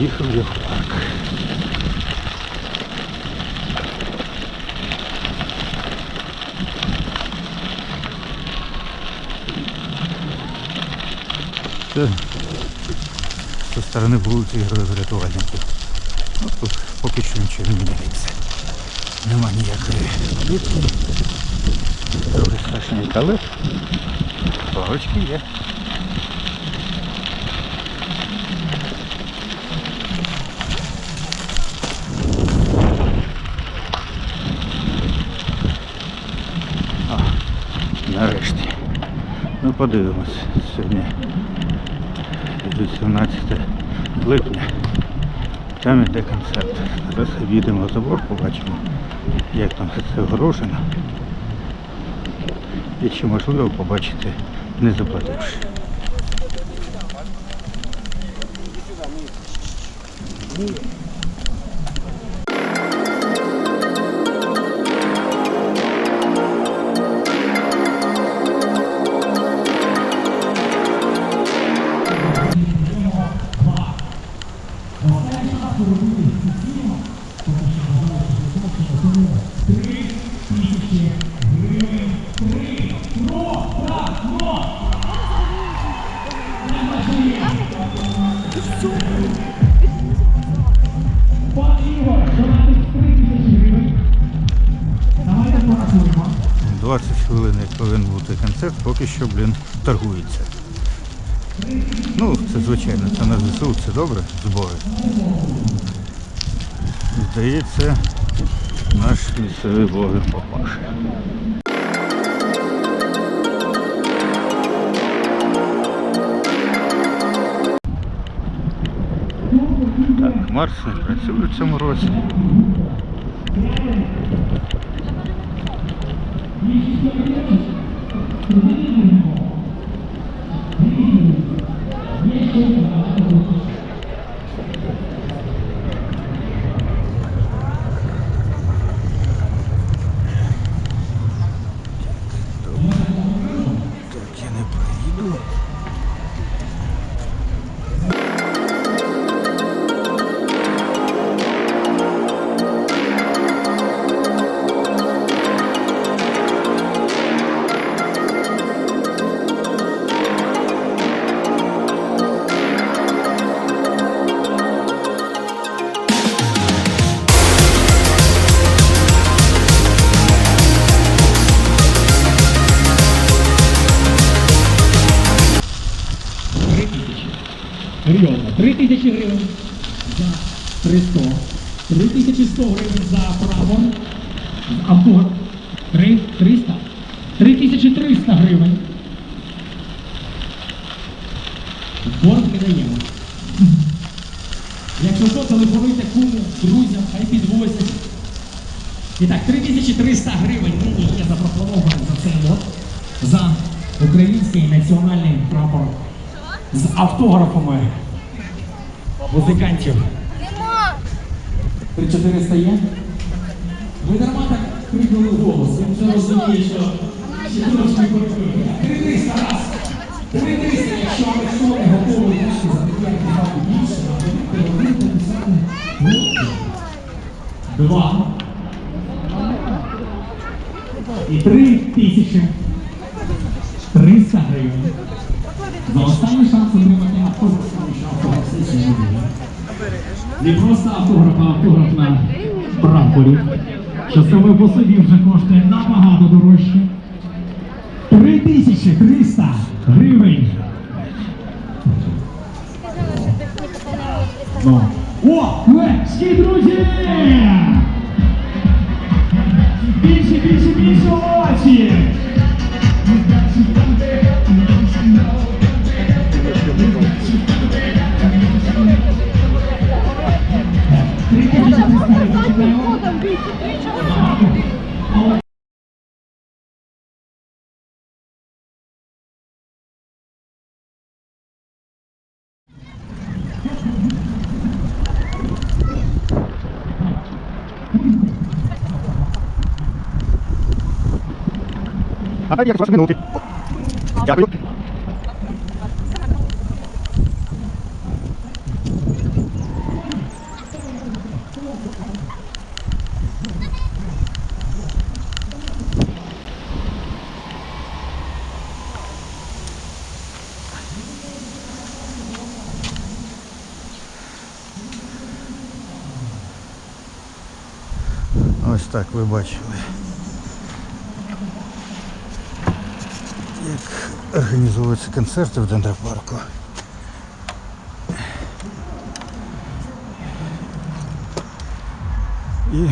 Приїхав я в парк. Це зі сторони вулиці рятувальників. Ну, тут поки що нічого не міняється. Нема ніякої плитки. Трохи страшненько, але лавочки є. А, нарешті. Ну подивимось сьогодні. До 17 липня. Там іде концерт. Зараз обійдемо забор, побачимо, як там все огорожено. І чи можливо побачити, не заплативши. Пан 20 хвилин, як повинен бути концерт, поки що, блін, торгується. Ну, це звичайно, це на ЗСУ, це добре, збори. Здається, наш місцевий блогер попаше. Марс не працює в цьому році. Thank you. Гривень за 300. Три тисячі сто гривень за прапор. Автограф. Три 300. Три тисячі 300 гривень. Борг не даємо. Якщо що, телефонуйте куму, друзям, хай підвозять. І так, 3300 гривень нині є запропоновані за цей лот. За український національний прапор з автографами музикантів. Нема. 3400 є? Ви дарма так крикнули голос. Він вже розуміє, що ще трошки коротко. 3300 раз. 3300, якщо ви що не готові трішки за такі артефакти більше, то ви написати Два. І три тисячі Не просто автограф, а автограф на прапорі. Що посадів по вже коштує набагато дорожче. 3300 гривень. Ну. Три тисячі триста гривень. А як 20 минути. Дякую. Ось так ви бачили. Як організовуються концерти в дендропарку. І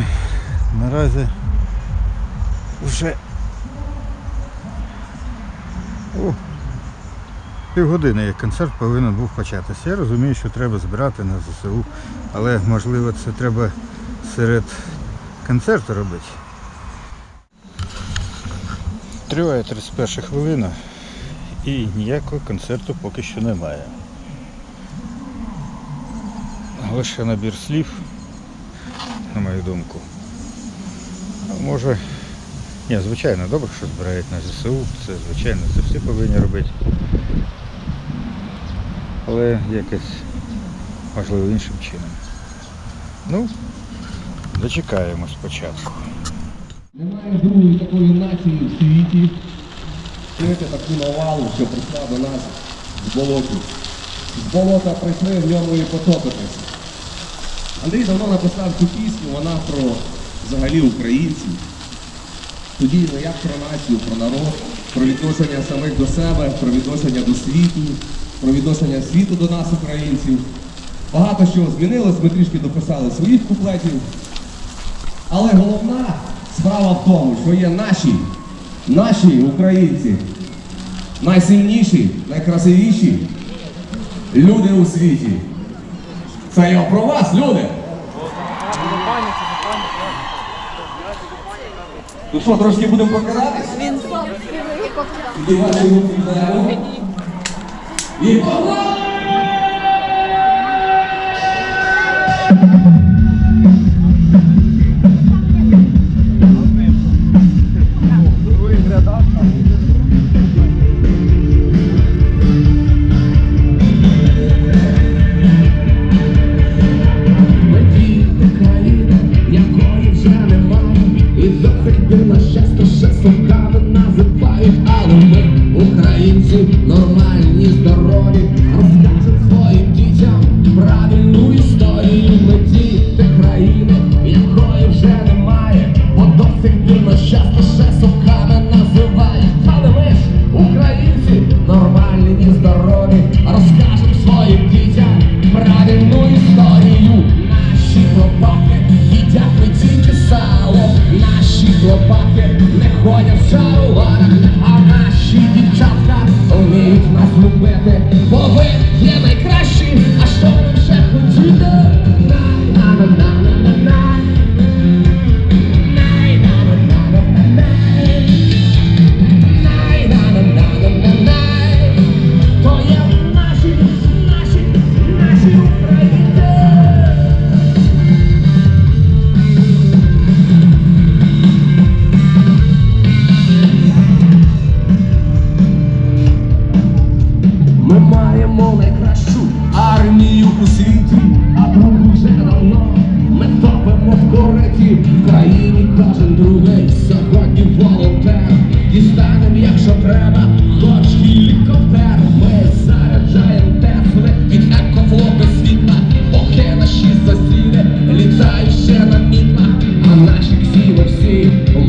наразі вже о, півгодини як концерт повинен був початися. Я розумію, що треба збирати на ЗСУ, але можливо це треба серед концерту робити. Триває 31 хвилина і ніякого концерту поки що немає. Лише набір слів, на мою думку. Може, ні, звичайно, добре, що збирають на ЗСУ, це звичайно, це всі повинні робити. Але якось, можливо, іншим чином. Ну, дочекаємо спочатку. Немає другої такої нації в світі. Чуєте таку навалу, що прийшла до нас з болотів. З болота прийшли в ньому і потопитися. Андрій давно написав цю пісню, вона про взагалі українців. Тоді не як про націю, про народ, про відношення самих до себе, про відношення до світу, про відношення світу до нас, українців. Багато чого змінилось, ми трішки дописали своїх куплетів. Але головна справа в тому, що є наші, наші українці, найсильніші, найкрасивіші люди у світі. Це я про вас, люди! Ну що, трошки будемо покаратись? І ваші руки. І погнали!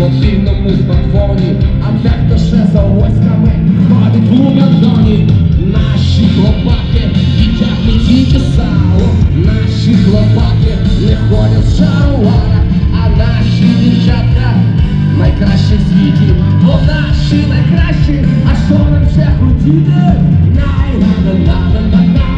злочинному спотворні, а дехто ще за войсками ходить у надоні. Наші хлопаки їдять не тільки сало, наші хлопаки не ходять з шароварах, а наші дівчатка найкращі в світі, бо наші найкращі, а що нам ще хотіти? Най-на-на-на-на-на-на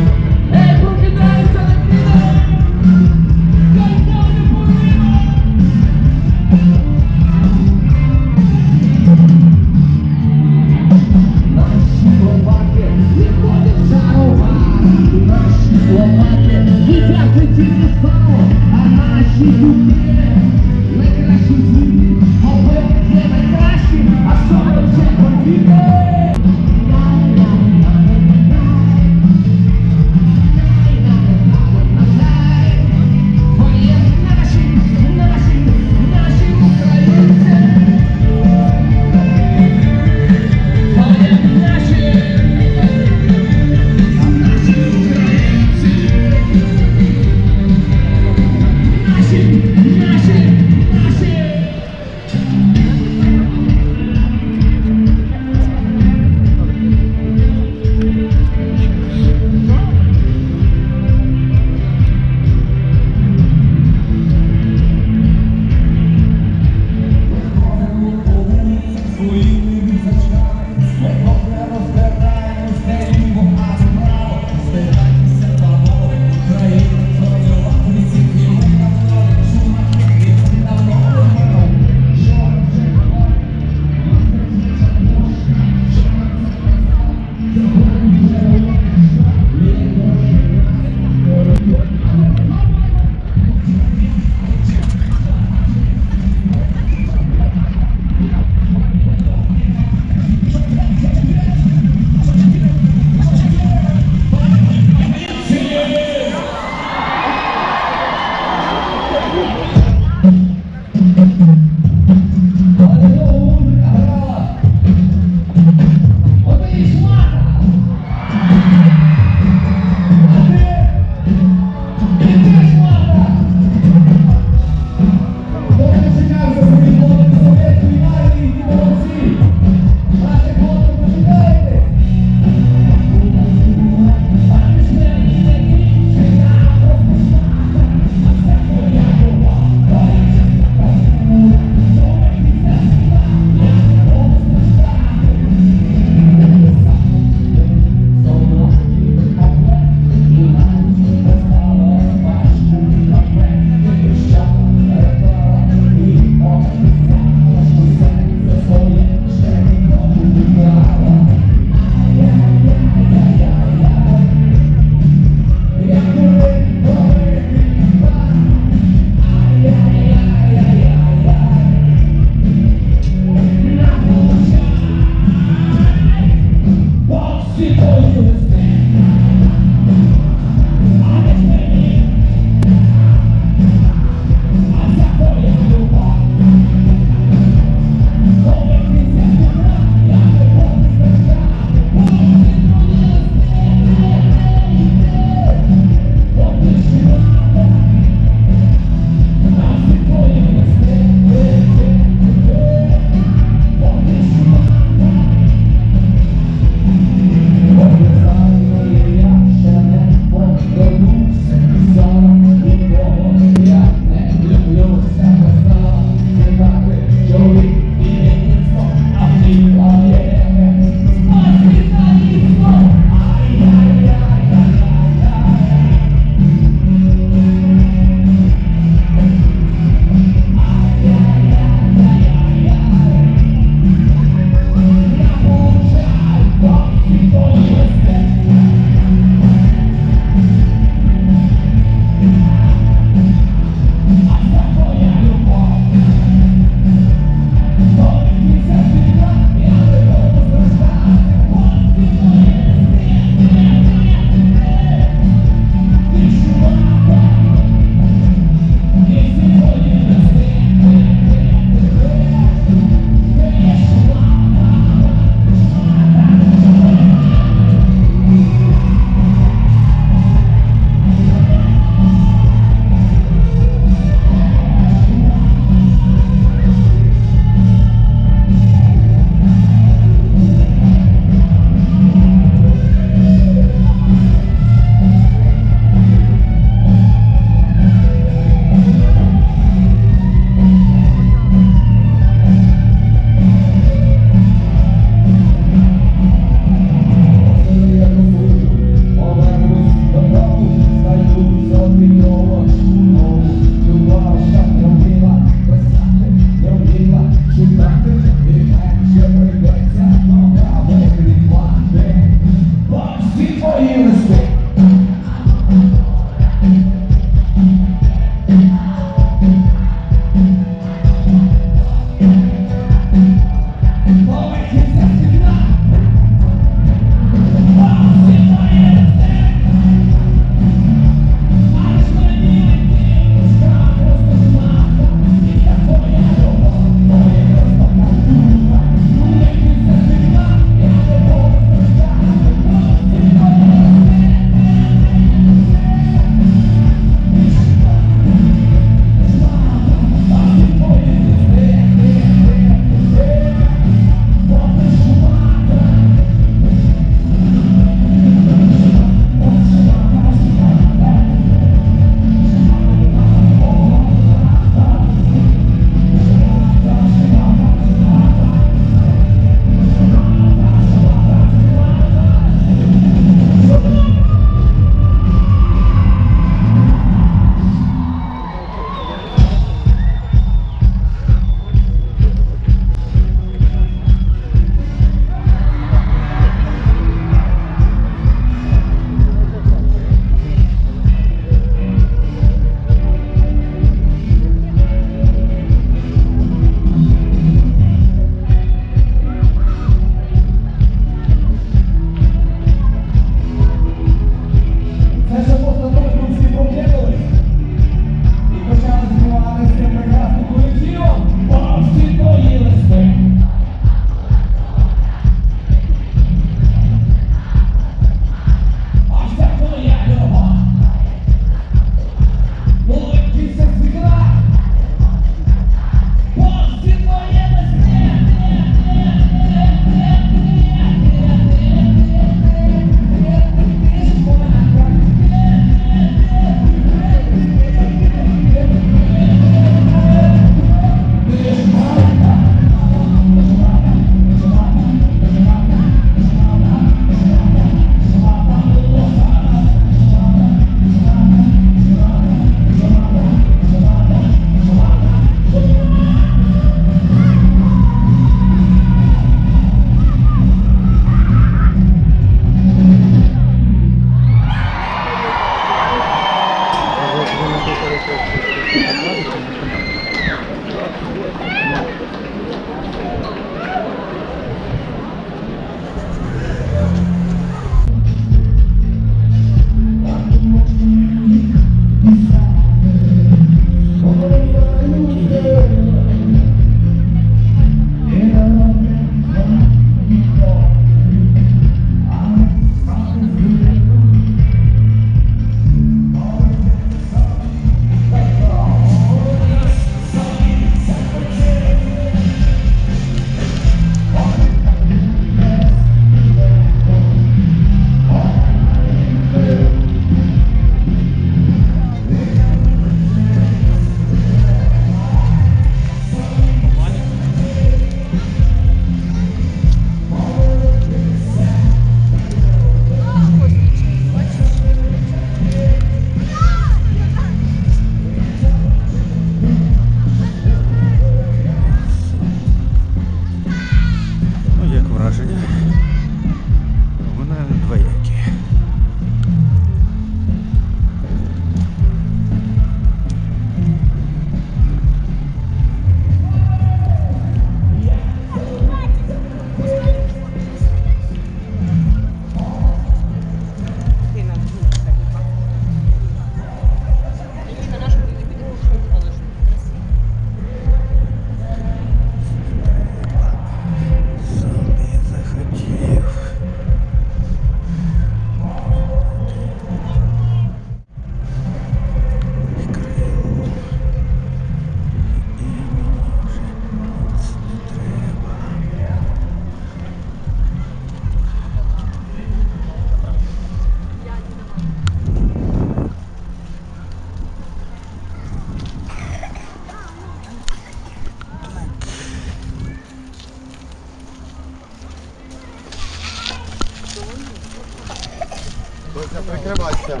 Доця, прикривайся.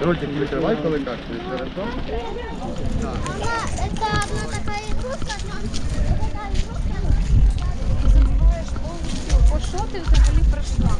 Ротик прикривай, коли кашляєш, хорошо? Это одна такая игрушка, там такая игрушка. Ти забуваєш по що ти взагалі пройшла?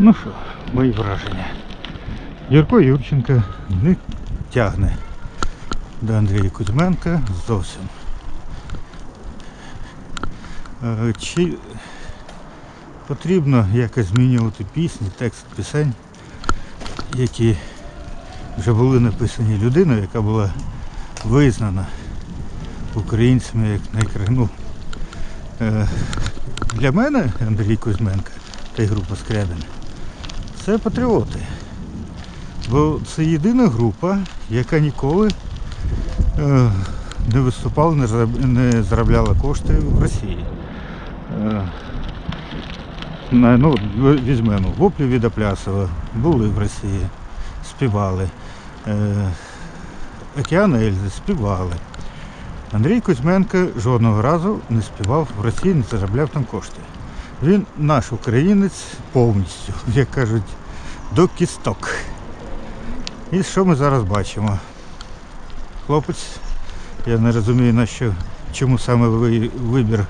Ну що, мої враження. Юрко Юрченко не тягне до Андрія Кузьменка зовсім. Е, Чи потрібно якось змінювати пісні, текст пісень, які вже були написані людиною, яка була визнана українцями як найкра... ну, е, Для мене Андрій Кузьменко та й група Скрябін це патріоти. Бо це єдина група, яка ніколи е, не виступала, не, заробляла кошти в Росії. Е, ну, візьмемо Воплі від Аплясова, були в Росії, співали. Е, Океан Ельзи співали. Андрій Кузьменко жодного разу не співав в Росії, не заробляв там кошти. Він наш українець повністю, як кажуть, до кісток. І що ми зараз бачимо? Хлопець, я не розумію, на що, чому саме ви- вибір, е,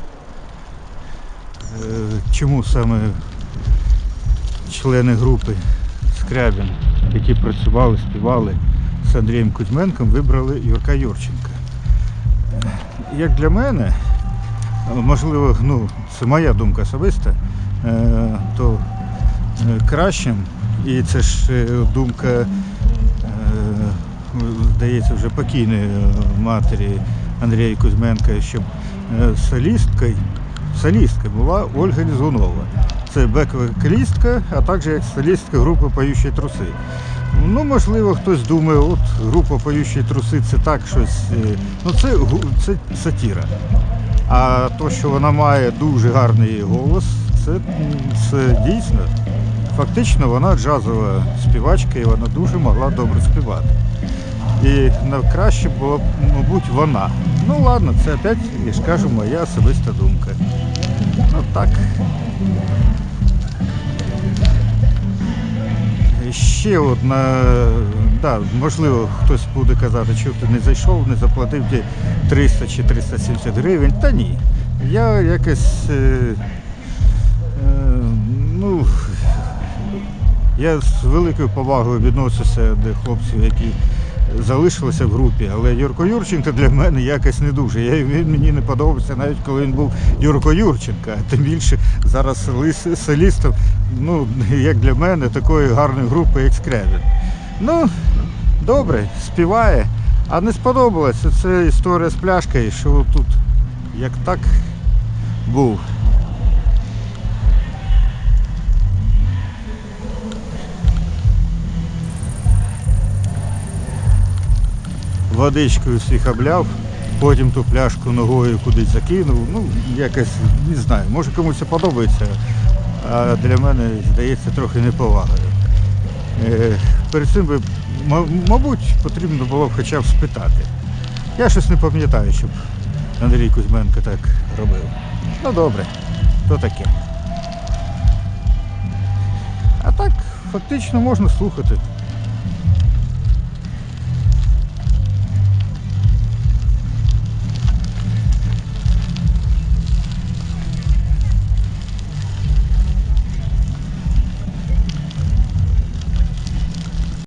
чому саме члени групи Скрябін, які працювали, співали з Андрієм Кузьменком, вибрали Юрка Юрченка. Е, Як для мене, можливо, ну, це моя думка особиста, е, то е, кращим, і це ж е, думка, здається, вже покійної матері Андрія Кузьменка, щоб солісткою, солісткою була Ольга Лізунова. Це бекова вокалістка, а також солістка групи Поющі труси. Ну, можливо, хтось думає, от група Поющі труси це так щось. Ну, це, це сатіра. А то, що вона має дуже гарний голос, це, це дійсно. Фактично вона джазова співачка і вона дуже могла добре співати. І найкраще була, мабуть, вона. Ну ладно, це опять, я ж кажу, моя особиста думка. Ну так. Ще одна, да, можливо, хтось буде казати, що ти не зайшов, не заплатив ті 300 чи 370 гривень. Та ні. Я якось. Е, е, ну, я з великою повагою відносився до хлопців, які залишилися в групі, але Юрко Юрченко для мене якось не дуже. Я, він мені не подобався навіть коли він був Юрко Юрченко, а тим більше зараз солістом, ну, як для мене, такої гарної групи, як Скрябін. Ну, добре, співає. А не сподобалося. Це історія з пляшкою, що тут як так був. Водичкою всіх обляв, потім ту пляшку ногою кудись закинув. Ну, якось не знаю, може комусь це подобається, а для мене здається трохи неповагою. Е, перед цим би, мабуть, потрібно було б хоча б спитати. Я щось не пам'ятаю, щоб Андрій Кузьменко так робив. Ну добре, то таке. А так, фактично можна слухати.